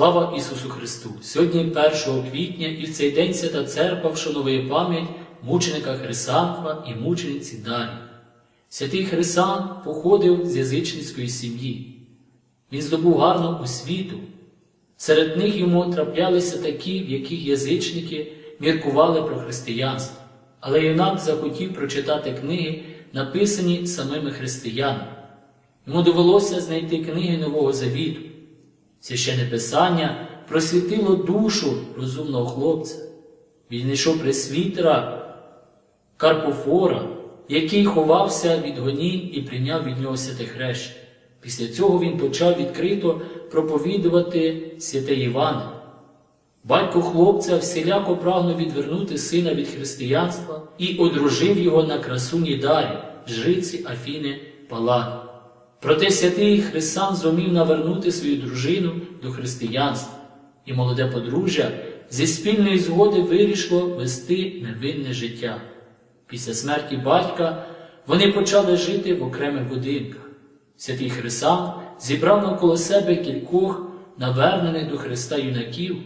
Слава Ісусу Христу! Сьогодні 1 квітня і в цей день Свята Церква вшановує пам'ять мученика Хрисанфа і мучениці Дарі. Святий Хрисан походив з язичницької сім'ї. Він здобув гарну освіту. Серед них йому траплялися такі, в яких язичники міркували про християнство, але юнак захотів прочитати книги, написані самими християнами. Йому довелося знайти книги Нового Завіту. Священне Писання просвітило душу розумного хлопця. Він знайшов пресвітера Карпофора, який ховався від гонінь і прийняв від нього святе хрещення. Після цього він почав відкрито проповідувати святе Іване. Батько хлопця всіляко прагнув відвернути сина від християнства і одружив його на красуні Дарі, жриці Афіни Палади. Проте святий Хрисан зумів навернути свою дружину до християнства, і молоде подружжя зі спільної згоди вирішило вести невинне життя. Після смерті батька вони почали жити в окремих будинках. Святий Хрисан зібрав навколо себе кількох навернених до Христа юнаків,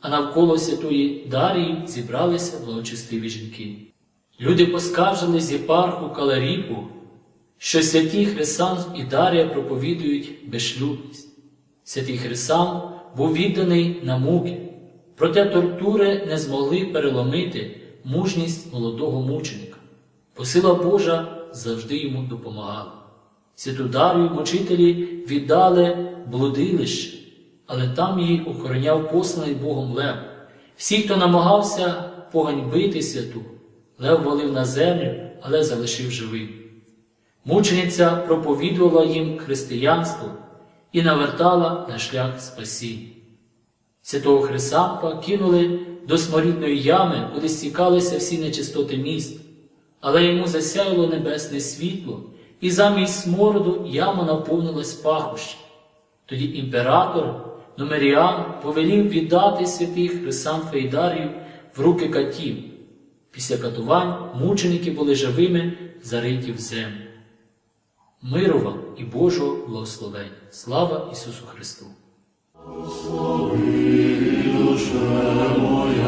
а навколо святої Дарії зібралися благочестиві жінки. Люди поскаржились єпарху Каларіпу, що святі Хрисан і Дарія проповідують безшлюбність. Святий Хрисан був відданий на муки, проте тортури не змогли переломити мужність молодого мученика, бо сила Божа завжди йому допомагала. Святу Дарію мучителі віддали блудилище, але там її охороняв посланий Богом Лев. Всі, хто намагався поганьбити святу, Лев валив на землю, але залишив живим. Мучениця проповідувала їм християнство і навертала на шлях спасіння. Святого Хрисампа кинули до сморідної ями, куди стікалися всі нечистоти міст, але йому засяяло небесне світло, і замість смороду яма наповнилась пахощем. Тоді імператор Номеріан повелів віддати святих Хрисамфа і Дарію в руки катів. Після катувань мученики були живими зариті в землю. Миру вам і Божого благословення. Слава Ісусу Христу! душе моя